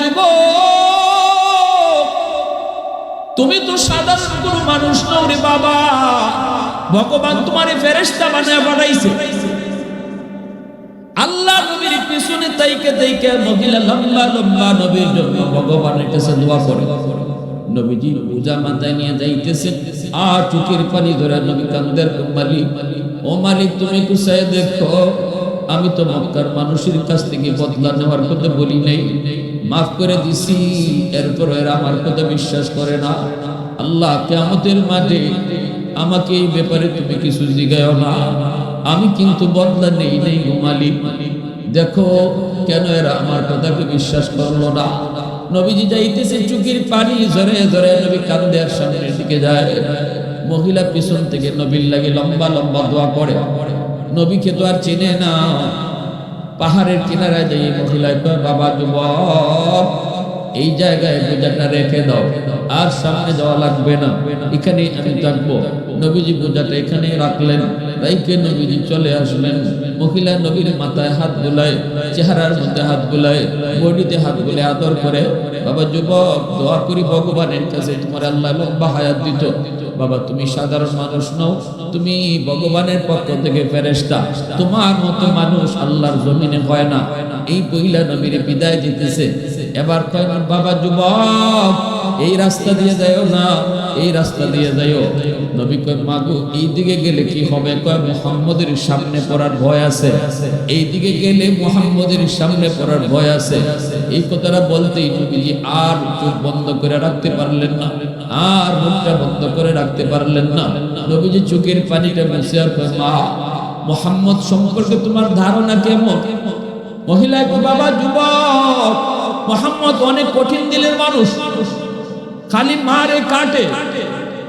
যুব। তুমি তো সাধারণ কোনো মানুষ নও রে বাবা। ভগবান তোমারে ফেরেশতা বানায় বানাইছে। আল্লাহ নবীর পিছনে তাইকে তাইকে মহিলা লম্বা লম্বা নবীর জন্য ভগবানের কাছে দোয়া করে। নবীজি পূজা মাথায় নিয়ে আর চুকির পানি ধরে নবী কান্দের মালিক ও মালিক, তুমি কুসায় দেখো? আমি তো মক্কার মানুষের কাছ থেকে বদলা নেওয়ার কথা বলি নাই। মাফ করে দিছি, এরপর এরা আমার কথা বিশ্বাস করে না। আল্লাহ কেমতের মাঠে আমাকে এই ব্যাপারে তুমি কিছু জিগায় না। আমি কিন্তু বদলা নেই নেই গো মালিক। দেখো কেন এরা আমার কথাকে বিশ্বাস করল না। নবীজি যাইতেছে চুকির পানি ঝরে ঝরে নবী কান্দে আর সামনের দিকে যায়। মহিলা পিছন থেকে নবীর লাগে লম্বা লম্বা দোয়া করে নবীকে তো আর চেনে না। পাহাড়ের কিনারায় যে মহিলায় কয় বাবা যুব এই জায়গায় পূজাটা রেখে দাও, আর সামনে যাওয়া লাগবে না। এখানে আমি থাকব। নবীজি পূজাটা এখানে রাখলেন। রাইকে নবীজি চলে আসলেন। মহিলা নবীর মাথায় হাত বুলায়, চেহারার মধ্যে হাত বুলায়, বডিতে হাত বুলে আদর করে, বাবা যুবক, দোয়া করি ভগবানের কাছে, তোমার আল্লাহ লম্বা হায়াত দিত। বাবা, তুমি সাধারণ মানুষ নও, তুমি ভগবানের পক্ষ থেকে ফেরেশতা। তোমার মতো মানুষ আল্লাহর জমিনে হয় না। এই মহিলা নবীর বিদায় দিতেছে। এবার কয় বাবা যুবক, এই রাস্তা দিয়ে যাইও না। এই রাস্তা দিয়ে যাইও। নবী কয়, মাগো এই দিকে গেলে কি হবে? কয়, মুহাম্মদের সামনে পড়ার ভয় আছে। এই দিকে গেলে মুহাম্মদের সামনে পড়ার ভয় আছে। এই কথাটা বলতেই নবীজি আর চোখ বন্ধ করে রাখতে পারলেন না। আর মুখটা বন্ধ করে রাখতে পারলেন না। নবীজি চোখের পানিটা মুছে আর মা, মোহাম্মদ সম্পর্কে তোমার ধারণা কেমন? মহিলা বাবা, যুবক, মোহাম্মদ অনেক কঠিন দিলের মানুষ। খালি মারে কাটে।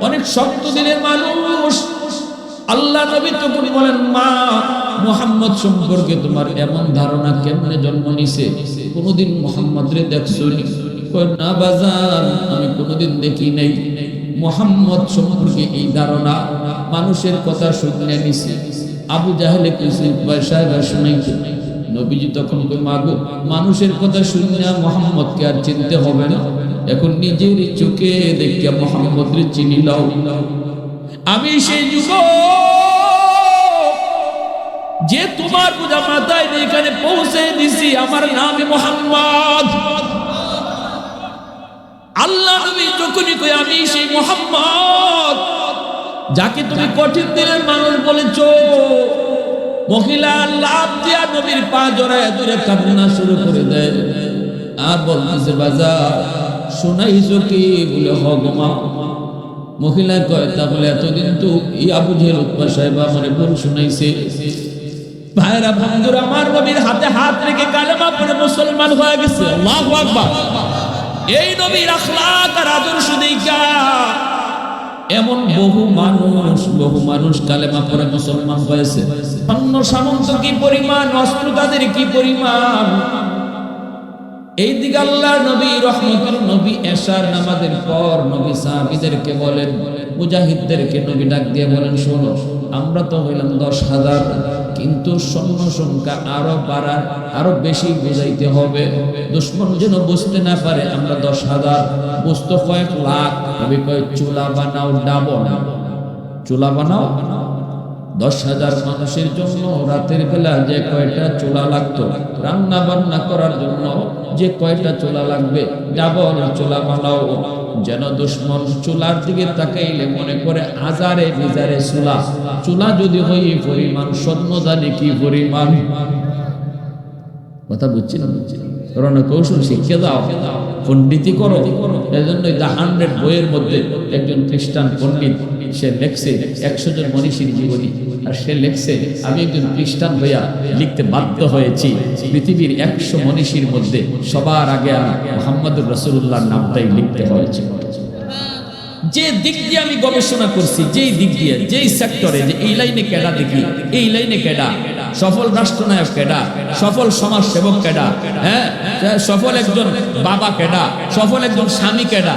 অনেক শক্ত দিলের মানুষ। আল্লাহ নবী তখন বলেন, মা, মোহাম্মদ সম্পর্কে তোমার এমন ধারণা কেমনে জন্ম নিছে? কোনোদিন মোহাম্মদ রে দেখছ নি? বাজান, আমি কোনোদিন দেখি নাই। মোহাম্মদ সম্পর্কে এই ধারণা মানুষের কথা শুনে নিছে। আবু জাহেলে কিছু সাহেব শুনাইছে নবীজি তখন মাগো মানুষের কথা শুনে মোহাম্মদকে আর চিনতে হবে না? এখন নিজের চোখে দেখিয়া চিনি লাও আমি সেই যুব যে তোমার পূজা নিয়ে এখানে পৌঁছে দিছি, আমার নামে মোহাম্মদ। আল্লাহ যখনই কই আমি সেই মোহাম্মদ যাকে তুমি কঠিন দিনের মানুষ বলেছ, মহিলা লাভ দিয়া নবীর পা জড়ায় দূরে কান্না শুরু করে দেয়। আর বলতেছে, বাজার শোনাইছো কি বলে মহিলা কয় তাহলে এতদিন তো উৎপা সাহেব আমার ভুল শুনাইছে। ভাইরা বন্ধুরা, আমার নবীর হাতে হাত রেখে কালেমা পড়ে মুসলমান হয়ে গেছে। আল্লাহু আকবার। এই নবীর আখলাক আর আদর্শ এমন বহু মানুষ বহু মানুষ কালেমা পড়ে মুসলমান হয়েছে। অন্য সামন্ত কি পরিমাণ, অস্ত্র তাদের কি পরিমাণ? এই দিকে আল্লাহ নবী রহমতুল নবী এশার নামাজের পর নবী সাহাবিদেরকে বলেন, মুজাহিদদেরকে নবী ডাক দিয়ে বলেন, শোনো, আমরা তো হইলাম দশ হাজার, কিন্তু সৈন্য সংখ্যা আরও বাড়ার, আরও বেশি বুঝাইতে হবে। দুশ্মন যেন বুঝতে না পারে, আমরা দশ হাজার, বুঝতো কয়েক লাখ। নবী কয়েক চুলা বানাও ডাবল চুলা বানাও দশ হাজার মানুষের জন্য রাতের বেলা যে কয়টা চুলা লাগতো রান্না বান্না করার জন্য যে কয়টা চুলা লাগবে, ডাবল চুলা বানাও। যেন দুশ্মন চুলার দিকে তাকাইলে মনে করে হাজারে বিজারে চুলা। চুলা যদি হই পরিমাণ, স্বর্ণ জানি কি পরিমাণ? কথা বুঝছি না বুঝছি না রণ কৌশল শিখে দাও পণ্ডিতি করো। এজন্য দ্য হান্ড্রেড বইয়ের মধ্যে একজন খ্রিস্টান পণ্ডিত, সে লেখছে, একশো জন মনীষীর জীবনী। আর সে লেখছে, আমি একজন খ্রিস্টান হইয়া লিখতে বাধ্য হয়েছি। পৃথিবীর একশো মনীষীর মধ্যে সবার আগে আমি মোহাম্মদুর রসুল্লাহর নামটাই লিখতে হয়েছে। যে দিক দিয়ে আমি গবেষণা করছি, যেই দিক দিয়ে, যেই সেক্টরে যে এই লাইনে কেডা দেখি, এই লাইনে কেডা সফল রাষ্ট্রনায়ক কেডা? সফল সমাজ সেবক কেডা? হ্যাঁ? সফল একজন বাবা কেডা? সফল একজন স্বামী কেডা?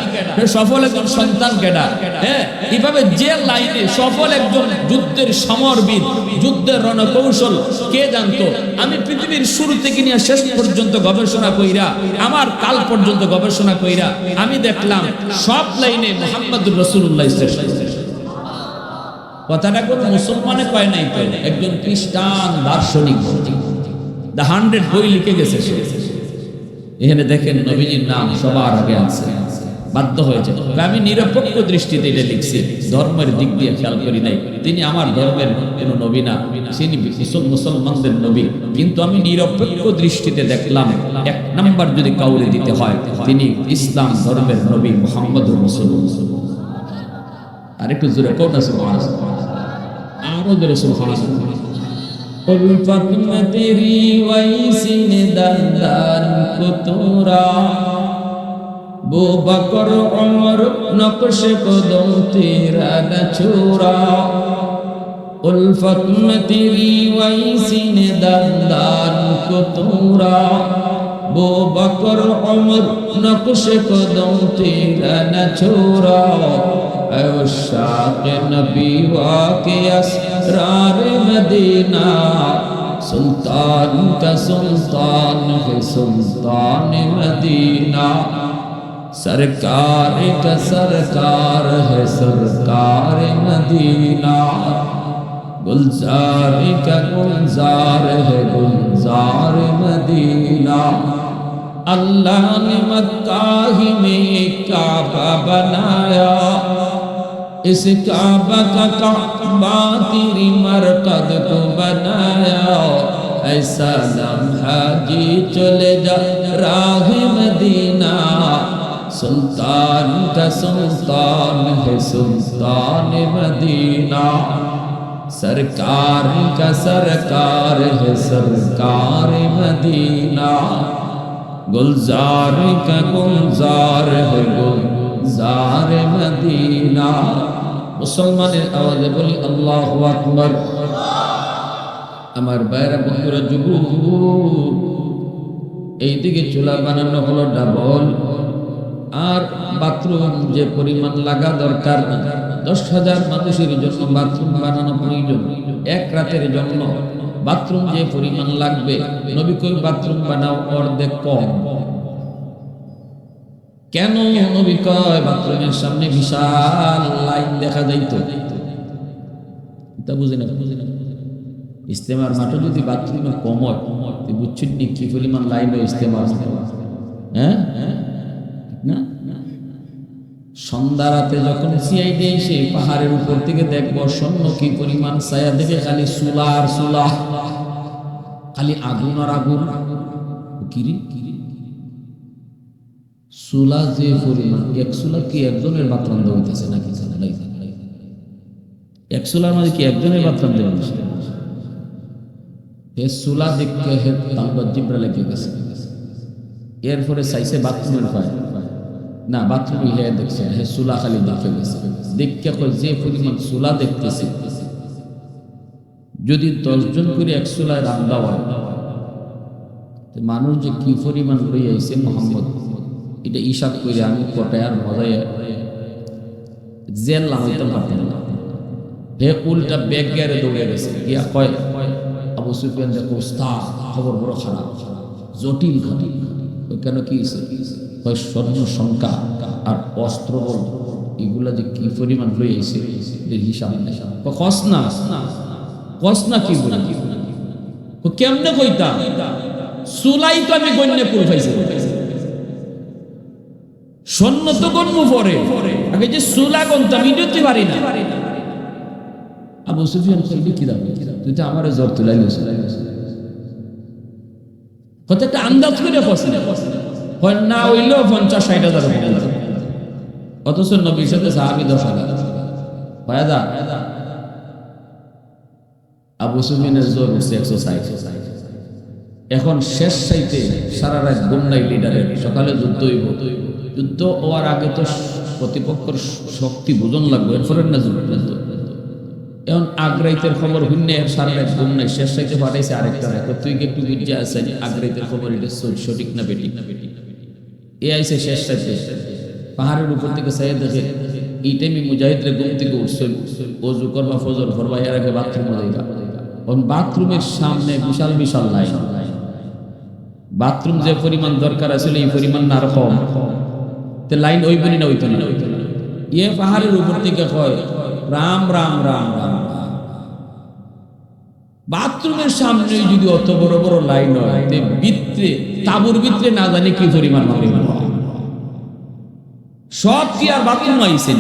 সফল একজন সন্তান কেডা? হ্যাঁ? এইভাবে যে লাইনে সফল একজন যুদ্ধের সমরবীর, যুদ্ধের রণকৌশল কে জানতো? আমি পৃথিবীর শুরু থেকে নিয়ে শেষ পর্যন্ত গবেষণা কইরা, আমার কাল পর্যন্ত গবেষণা কইরা, আমি দেখলাম সব লাইনে মোহাম্মদুর রসুল্লাহ কথাটা কোন মুসলমানে কয় নাই তো? একজন খ্রিস্টান দার্শনিক দ্য হান্ড্রেড বই লিখে গেছে সে। এখানে দেখেন নবীজির নাম সবার আগে আছে। বাধ্য হয়েছে আমি নিরপেক্ষ দৃষ্টিতে এটা লিখছি। ধর্মের দিক দিয়ে খেয়াল করি নাই। তিনি আমার ধর্মের কোনো নবী না। তিনি মুসল- মুসলমানদের নবী। কিন্তু আমি নিরপেক্ষ দৃষ্টিতে দেখলাম, এক নাম্বার যদি কাউরে দিতে হয়, তিনি ইসলাম ধর্মের নবী মোহাম্মদ মুসলমান আরেকটু জোরে কোন আছে محمد رسول خلاص قل فاطمة تیری ویسین دلدار کتورا بو بکر عمر نقش قدم تیرا نچورا قل فاطمة تیری ویسین دلدار کتورا আবু বকর অমর নকশে কদম তেরা না ছোরা আয়ুষাকে নবী ওয়াকে আসরার মদিনা। সুলতান কা সুলতান হে সুলতান মদিনা। سرکار کا سرکار ہے سرکار مدینہ گلزار کا گلزار ہے گلزار مدینہ अल्लाह ने मक्का ही में काबा बनाया। इस काबा का काबा तेरी मरकद को बनाया। ऐसा लम्हा जी चले जा राह मदीना। सुल्तान का सुल्तान है सुल्तान मदीना। सरकार का सरकार है सरकार मदीना। گلزار کا گلزار ہے گلزار مدینہ মুসলমানের আওয়াজে বলি, আল্লাহ আকবর। আমার বাইরে বন্ধুরা যুবু এইদিকে চুলা বানানো হলো ডাবল আর বাথরুম যে পরিমাণ লাগা দরকার, দশ হাজার মানুষের জন্য বাথরুম বানানো প্রয়োজন, এক রাতের জন্য। বাথরুম যে পরিমাণ লাগবে, নবী কই বাথরুম বানাও, অর্ধেক কম। কেন নবী কয় বাথরুমের সামনে বিশাল লাইন দেখা যাইতো? তা বুঝে না না ইস্তেমার মাঠে যদি বাথরুমে কম হয়, তুই বুঝছিস নি কি পরিমাণ লাইন হয় ইস্তেমার মাঠে? হ্যাঁ? না? সন্ধ্যা রাতে যখন সিআইডি এসে পাহাড়ের উপর থেকে দেখব স্বর্ণ কি পরিমাণ ছায়া, দেখে খালি সুলা আর সুলা খালি আগুন আর আগুন। কিরি কিরি সুলা যে পরিমাণ এক সুলা কি একজনের দেওয়া হইতেছে নাকি? এক সুলার মধ্যে কি একজনের বাথরুম দেওয়া হে সুলা দেখতে হে তালবা জিব্রা লেগে গেছে। এরপরে চাইছে বাথরুমের পায়। না, বাথরুম হে দেখছে, হে সুলা খালি দেখে গেছে দেখতে কয়, যে পরিমাণ সুলা দেখতেছে। যদি দশজন করে এক সুলায় রান্না হয় মানুষ যে কি পরিমাণ লই আইছে মোহাম্মদ, এটা হিসাব করে আমি কটায় আর মজায় জেল হইতে পারতাম না। হে উল্টা ব্যাগ গেড়ে দৌড়ে গেছে। গিয়া কয়, আবু সুফিয়ান দেখো খবর বড় খারাপ, জটিল ঘটি কেন কি হয়েছে কয় স্বর্ণ সংখ্যা আর অস্ত্র বল, এগুলা যে কি পরিমাণ লই আইছে এর হিসাব নেই। কস না কস না কি বলে? কেমনে কইতা? সুলাই তো আমি গণ্যে পাইছি। স্বর্ণ তো গণ্য পরে। আগে যে সুলা গন্তাম ইডতে পারি না। আবু সুফিয়ান কইলি কি দাবি তুই তো আমারে জ্বর তুলাই কত একটা আন্দাজ করে বসে হয় না হইলেও পঞ্চাশ ষাট হাজার অথচ নবীর সাথে সাহাবি দশ হাজার। আবু জোর উঠছে একশো ষাট। এখন শেষ সাইতে সারা রাত বন্যাই লিডারের সকালে যুদ্ধ হইব। যুদ্ধ হওয়ার আগে তো প্রতিপক্ষের শক্তি বোঝন লাগবে এরপরে না যুদ্ধ? এখন আগ্রাইতের খবর হুন্নে সারা রাত ঘুম নাই শেষ সাইতে পাঠাইছে আরেকটা তুই একটু বুঝে আছেন আগ্রাইতের খবর এটা সঠিক না বেটি এ আইসে শেষ সাইতে পাহাড়ের উপর থেকে সাইয়ে দেখে, এই টাইমে মুজাহিদরে ঘুম থেকে উঠছে ওজু করবা, ফজর করবা, এর আগে বাথরুমে যাইবা। বাথরুমের সামনে বিশাল বিশাল লাইন। বাথরুম যে পরিমাণ দরকার আছিল এই পরিমাণ না কম। তে লাইন ওই বলি না ওইতো না ইয়ে পাহাড়ের উপর থেকে রাম রাম রাম রাম রাম। বাথরুমের সামনে যদি অত বড় বড় লাইন হয় ভিতরে, তাবুর ভিতরে না জানি কি পরিমাণ সব কি আর বাথরুম আইসে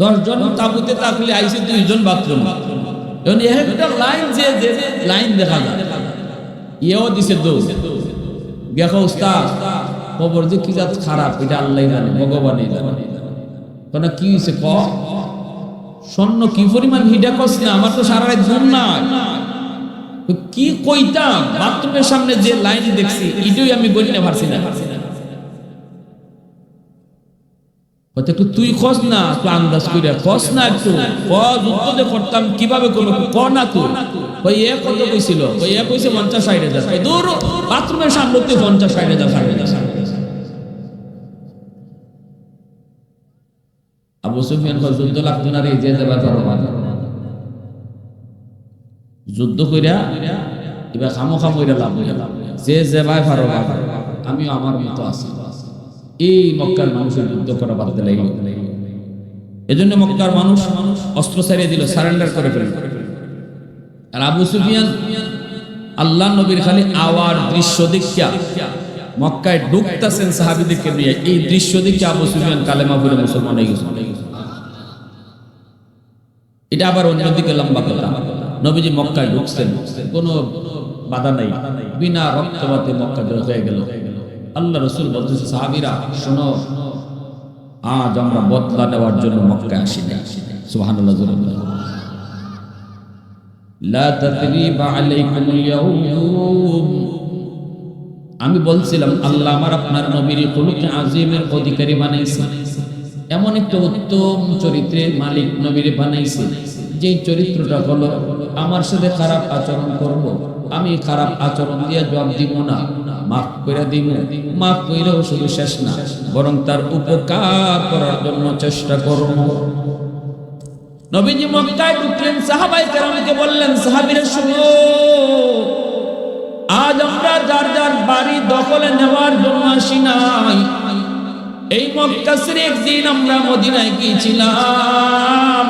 দশজন তাবুতে থাকলে আইসে দুইজন বাথরুম। একটা লাইন যে লাইন দেখা যায় ইয়েও দিছে দোষ। দেখো উস্তাদ, খবর যে কি জাত খারাপ, এটা আল্লাহ জানে জানে। কেন কি হয়েছে ক স্বর্ণ কি পরিমাণ হিডা কস না আমার তো সারা রাত ঘুম নাই। কি কইতাম? বাথরুমের সামনে যে লাইন দেখছি, এটাই আমি গণি না, পারছি না। তুই খস না, একটু আন্দাজ না একটু। করতাম, কীভাবে করব ক না তুই। ওই এ কত কইছিল? ওই এ কইছে পঞ্চাশ দূর, বাথরুমের সামনে তুই পঞ্চাশ ষাট হাজার। আবু সুফিয়ান যুদ্ধ লাগতো না রে যে যাবার যুদ্ধ কইরা এবার খামো খামো এটা লাভ যে যেভাবে পারো না। আমিও আমার মতো আছি। এই মক্কার মানুষের যুদ্ধ করা বাদ দিলে এজন্য মক্কার মানুষ অস্ত্র ছাড়িয়ে দিল, সারেন্ডার করে ফেলল। আর আবু সুফিয়ান আল্লাহ নবীর খালি আওয়ার দৃশ্য দেখিয়া মক্কায় ঢুকতেছেন সাহাবিদেরকে নিয়ে এই দৃশ্য দেখে আবু সুফিয়ান কালেমা বলে মুসলমান হয়ে গেছে। এটা আবার অন্যদিকে লম্বা কথা। নবীজি মক্কায় ঢুকছেন, কোনো বাধা নাই। বিনা রক্তপাতে মক্কা জয় হয়ে গেল। আল্লাহ রসুল বলতেছে, সাহাবিরা, শোনো, আজ আমরা বদলা নেওয়ার জন্য মক্কায় আসি না বলেন। লা তাতরিবা আলাইকুমুল ইয়াউম। আমি বলছিলাম, আল্লাহ আমার আপনার নবীর কুলুকে আজিমের অধিকারী বানাইছে এমন একটা উত্তম চরিত্রের মালিক নবীর বানাইছে, যেই চরিত্রটা হলো, আমার সাথে খারাপ আচরণ করব। আমি খারাপ আচরণ দিয়ে জবাব দিব না, মাফ করে দিব, মাফ কইলেও শুধু শেষ না, বরং তার উপকার করার জন্য চেষ্টা করব নবীজি মক্কায় ঢুকলেন সাহাবাই কেরামকে বললেন, সাহাবীরা, শুনো আজ আমরা যার যার বাড়ি দখলে নেওয়ার জন্য আসি নাই। এই মক্কাসের একদিন আমরা মদিনায় গিয়েছিলাম।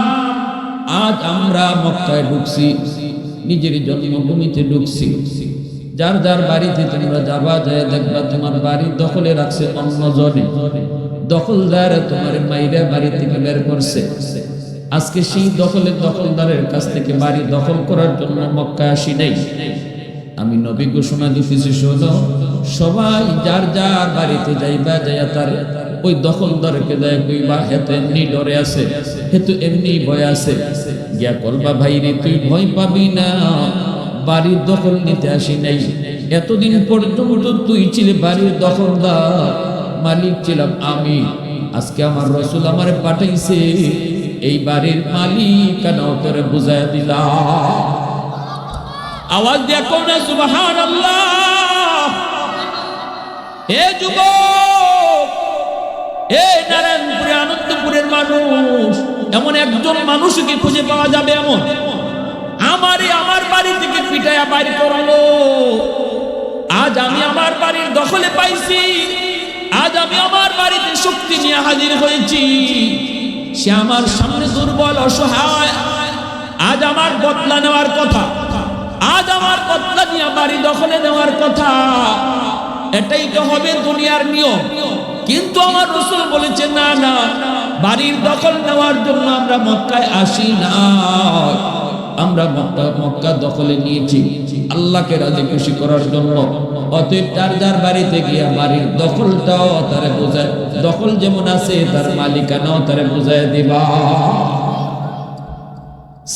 আজ আমরা মক্কায় ঢুকছি, নিজের জন্মভূমিতে ঢুকছি। যার যার বাড়িতে তোমরা যাবা, যায় দেখবা তোমার বাড়ি দখলে রাখছে অন্য জনে। দখলদার তোমার মাইরা বাড়ি থেকে বের করছে। আজকে সেই দখলের দখলদারের কাছ থেকে বাড়ি দখল করার জন্য মক্কায় আসি নাই। আমি নবী ঘোষণা দিতেছি, শোনো, সবাই যার যার বাড়িতে যাইবা যাইয়া তার ওই দখলদারকে যায় কইবা হেতু এমনি ডরে আছে, হেতু এমনি ভয় আছে। গিয়া করবা ভাই রে, তুই ভয় পাবি না, বাড়ির দখল নিতে আসি নাই। এতদিন পর্যন্ত তুই ছিলে বাড়ির দখলদার, মালিক ছিলাম আমি। আজকে আমার রসুল আমার পাঠাইছে, এই বাড়ির মালিক কেন করে বুঝাই দিলাম। আওয়াজ দিয়া কও না সুবহান হে যুবক, হে নারায়ণপুরে, আনন্দপুরের মানুষ, এমন একজন মানুষকে খুঁজে পাওয়া যাবে এমন? আমারই আমার বাড়ি থেকে পিটাইয়া বাইরে করালো। আজ আমি আমার বাড়ির দখলে পাইছি। আজ আমি আমার বাড়িতে শক্তি নিয়ে হাজির হয়েছি। সে আমার সামনে দুর্বল, অসহায়। আজ আমার বদলা নেওয়ার কথা। আজ আমার বদলা নিয়ে, বাড়ি দখলে নেওয়ার কথা। এটাই তো হবে দুনিয়ার নিয়ম। কিন্তু আমার রসুল বলেছে, না না, বাড়ির দখল নেওয়ার জন্য আমরা মক্কায় আসি না। আমরা মক্কা মক্কা দখলে নিয়েছি। আল্লাহকে রাজি খুশি করার জন্য। অতএব তার যার বাড়িতে গিয়া বাড়ির দখলটাও তারে বোঝায়, দখল যেমন আছে তার মালিকানাও তারে বোঝায় দিবা।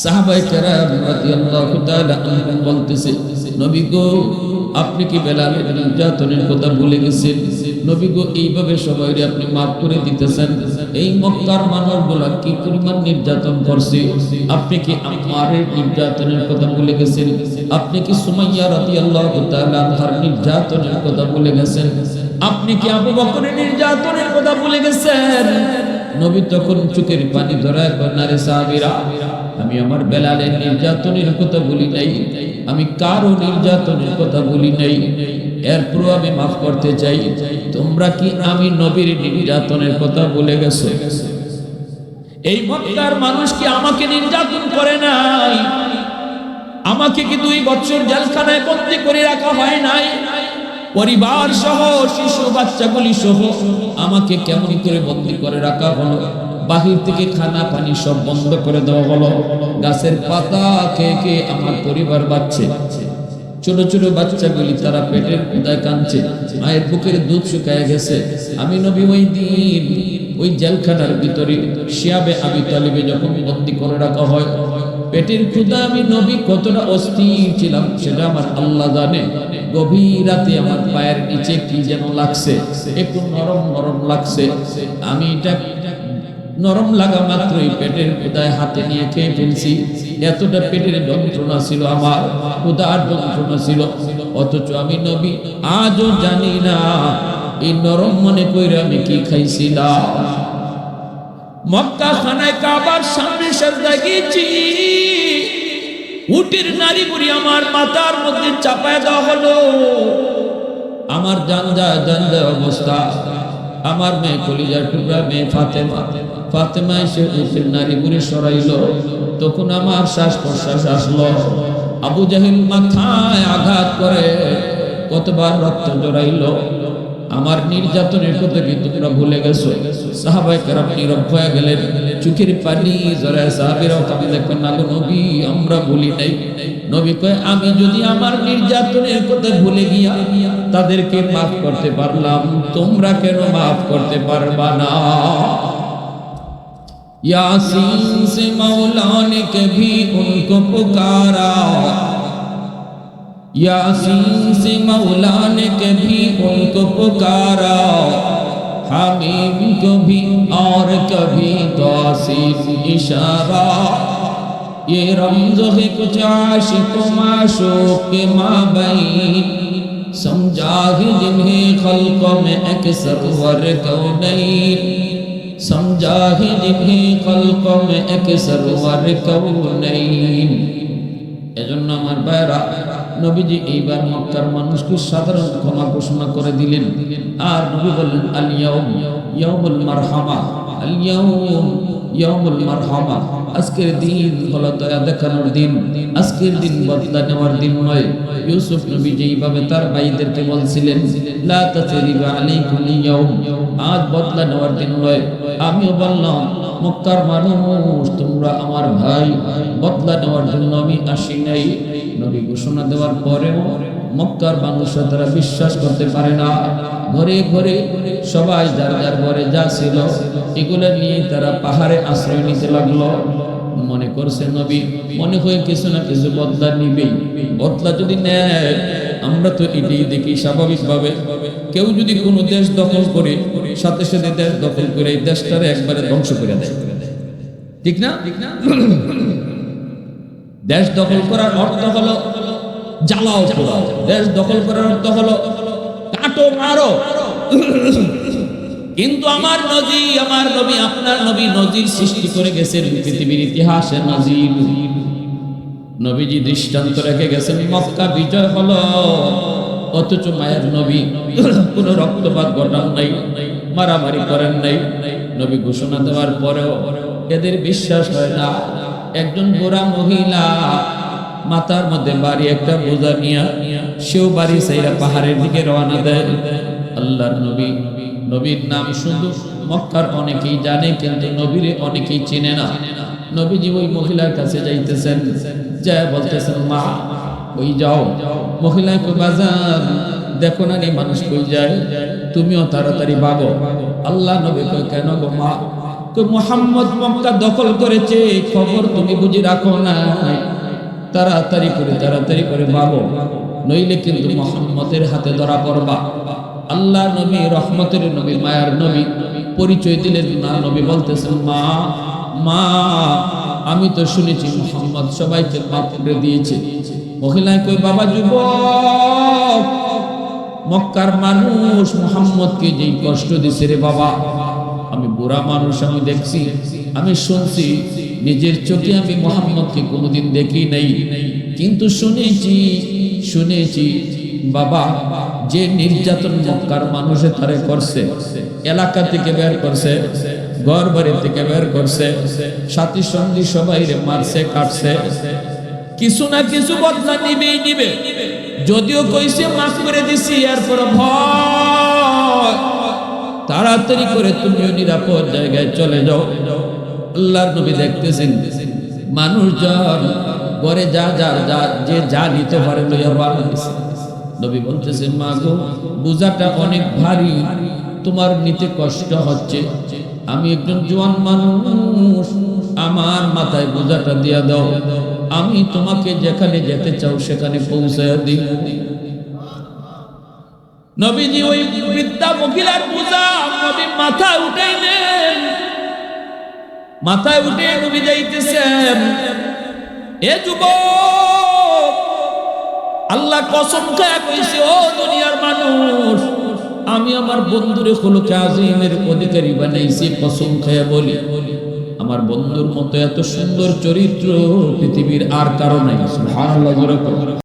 সাহাবাই কেরাম রাদিয়াল্লাহু বলতেছে, নবী গো, আপনি কি বেলালের নির্যাতনের কথা ভুলে গেছেন? নবী গো, এইভাবে সবাই আপনি মাফ করে দিতেছেন। এই মক্কার মানুষগুলা কি পরিমাণ নির্যাতন করছে? আপনি কি আমারের নির্যাতনের কথা ভুলে গেছেন? আপনি কি সুমাইয়া রাদিয়াল্লাহু তাআলা আনহার নির্যাতনের কথা ভুলে গেছেন? আপনি কি আবু বকরের নির্যাতনের কথা ভুলে গেছেন? নবী তখন চোখের পানি ধরায় কন্যারে সাহাবীরা আমি আমার বেলালের নির্যাতনের কথা বলি নাই। আমি কারও নির্যাতনের কথা বলি নাই। এরপরও আমি মাফ করতে চাই। তোমরা কি আমি নবীর নির্যাতনের কথা বলে গেছো? এই মক্কার মানুষ কি আমাকে নির্যাতন করে নাই? আমাকে কি দুই বছর জেলখানায় বন্দি করে রাখা হয় নাই? পরিবার সহ শিশু বাচ্চাগুলি সহ আমাকে কেমন করে বন্দি করে রাখা হলো? বাহির থেকে খানা পানি সব বন্ধ করে দেওয়া হলো। গাছের পাতা খেয়ে খেয়ে আমার পরিবার বাচ্চে ছোট ছোট বাচ্চাগুলি তারা পেটের কোদায় কাঁদছে। মায়ের বুকের দুধ শুকায় গেছে। আমি নবী ওই দিন ওই জেলখানার ভিতরে শিয়াবে আমি তালিবে যখন বন্দি করে রাখা হয়, পেটের ক্ষুদা আমি নবী কতটা অস্থির ছিলাম সেটা আমার আল্লাহ জানে। গভীর রাতে আমার পায়ের নিচে কি যেন লাগছে, একটু নরম নরম লাগছে। আমি এটা নরম লাগা মাত্রই পেটের কোদায় হাতে নিয়ে খেয়ে ফেলছি। এতটা পেটের যন্ত্রণা ছিল আমার কোদার যন্ত্রণা ছিল। অথচ আমি নবী, আজও জানি না, এই নরম মনে কইরে আমি কি খাইছিলাম। মক্কা খানায় কাবার সামনে সাজদা গেছি। উটির নারী বুড়ি আমার মাথার মধ্যে চাপায় দেওয়া হলো। আমার জানজা জানজা অবস্থা। আমার মেয়ে কলিজার টুকরা, মেয়ে ফাতেমা। ফাতেমা এসে উঠের নারী বুড়ি সরাইল। তখন আমার শ্বাস প্রশ্বাস আসলো। আবু জাহিল মাথায় আঘাত করে কতবার রক্ত জড়াইল। আমার নির্যাতনের কথা কি তোমরা ভুলে গেছো? সাহাবাই কারাম নীরব হয়ে গেলেন। চোখের পানি জড়ায় সাহাবিরাও কামে দেখবেন না নবী, আমরা ভুলি নাই। নবী কয়, আমি যদি আমার নির্যাতনের কথা ভুলে গিয়া তাদেরকে মাফ করতে পারলাম, তোমরা কেন মাফ করতে পারবা না? یاسین سے مولا نے کبھی ان کو پکارا۔ یاسین سے مولا نے کبھی ان کو پکارا۔ حبیب کو بھی اور کبھی توسیم اشارہ۔ یہ رمض ہے کچھ عاشق و معشوق کے مابین۔ سمجھا ہی جنہیں خلقوں میں ایک ور کو نہیں۔ समझा ही जिन्हें खल्कों में अक्सर वर कौनैन এজন্য আমার ভাইরা নবীজি এইবার মক্কার মানুষকে সাধারণ ক্ষমা ঘোষণা করে দিলেন আর নবী বললেন আল ইয়াউম ইয়াউমুল মারহামা আল ইয়াউমুল মারহামা, আজকের দিন হলো দয়া দেখানোর দিন। আজকের দিন বদলা নেওয়ার দিন নয়। ইউসুফ নবী যেইভাবে তার ভাইদেরকে বলছিলেন, লা তাসরিবা আলাইকুম ইয়াউম আজ বদলা নেওয়ার দিন নয়। আমিও বললাম, মক্কার মানুষ, তোমরা আমার ভাই। বদলা নেওয়ার জন্য আমি আসি নাই। নবী ঘোষণা দেওয়ার পরেও মক্কার মানুষরা তারা বিশ্বাস করতে পারে না। ঘরে ঘরে সবাই যার যার ঘরে যা ছিল, এগুলো নিয়ে তারা পাহাড়ে আশ্রয় নিতে লাগল। মনে করছে নবী, মনে হয় কিছু না কিছু বদলা নিবেই। বদলা যদি নেয়, আমরা তো এটাই দেখি স্বাভাবিকভাবে। কেউ যদি কোনো দেশ দখল করে, সাথে সাথে দেশ দখল করে এই দেশটারে একবারে ধ্বংস করে দেয়। ঠিক না? দেশ দখল করার অর্থ হলো জ্বালাও পোড়াও দেশ দখল করার অর্থ হলো কাটো মারো। কিন্তু আমার নজি আমার নবী, আপনার নবী নজির সৃষ্টি করে গেছেন পৃথিবীর ইতিহাসে নজির নবীজি দৃষ্টান্ত রেখে গেছেন, মক্কা বিজয় হলো। অথচ মায়ের নবী, কোনো রক্তপাত ঘটান নাই, মারামারি করেন নাই। নবী ঘোষণা দেওয়ার পরেও এদের বিশ্বাস হয় না। একজন বুড়া মহিলা মাথার মধ্যে বাড়ি একটা বোঝা নিয়া সেও বাড়ি সাইরা পাহাড়ের দিকে রওনা দেয়। আল্লাহর নবী, নবীর নাম শুধু মক্কার অনেকেই জানে, কিন্তু নবীরে অনেকেই চেনে না। নবীজি ওই মহিলার কাছে যাইতেছেন যা বলতেছেন, মা ওই যাও? মহিলা কই বাজার? দেখো না রে মানুষ কই যায়? তুমিও তাড়াতাড়ি ভাগো আল্লাহ নবী কই কেন গো মা? কই মোহাম্মদ মক্কা দখল করেছে, খবর তুমি বুঝি রাখো না তাড়াতাড়ি করে তাড়াতাড়ি করে ভাগো নইলে কিন্তু মোহাম্মদের হাতে ধরা পড়বা। আল্লাহ নবী, রহমতের নবী, মায়ার নবী, পরিচয় দিলেন না। নবী বলতেছেন, মা মা, আমি তো শুনেছি মোহাম্মদ সবাইকে মাফ করে দিয়েছে। মহিলায় কই বাবা, যুবক, মক্কার মানুষ মোহাম্মদকে যেই কষ্ট দিছে রে বাবা, আমি বুড়া মানুষ আমি দেখছি, আমি শুনছি নিজের চোখে আমি মোহাম্মদকে কোনোদিন দেখি নাই। কিন্তু শুনেছি শুনেছি, বাবা, যে নির্যাতন মক্কার মানুষে তারে করছে, এলাকা থেকে বের করছে ঘর বাড়ি থেকে বের করছে, সাথী সঙ্গী সবাই মারছে, কাটছে। কিছু না কিছু বদলা নিবেই নিবে। যদিও কইছে, মাফ করে দিছি এরপর ভয়। তাড়াতাড়ি করে তুমিও নিরাপদ জায়গায় চলে যাও। আল্লাহর নবী দেখতেছেন, মানুষজন ঘরে যা যা যা, যে যা নিতে পারে নবী বলতেছেন, মা গো, বোঝাটা অনেক ভারী, তোমার নিতে কষ্ট হচ্ছে। আমি একজন জোয়ান মানুষ, আমার মাথায় বোঝাটা দিয়া দাও। আমি তোমাকে যেখানে যেতে চাও, সেখানে পৌঁছায় দিই। নবীজি ওই বৃদ্ধা মহিলার পূজা নবী মাথায় উঠাইলেন। মাথায় উঠে নবী যাইতেছেন, এ যুবক, আল্লাহ কসম খায় কইছে, ও দুনিয়ার মানুষ, আমি আমার বন্ধুরে হলুকে আজিমের অধিকারী বানাইছি, কসম খায় বলি। আমার বন্ধুর মতো এত সুন্দর চরিত্র পৃথিবীর আর কারও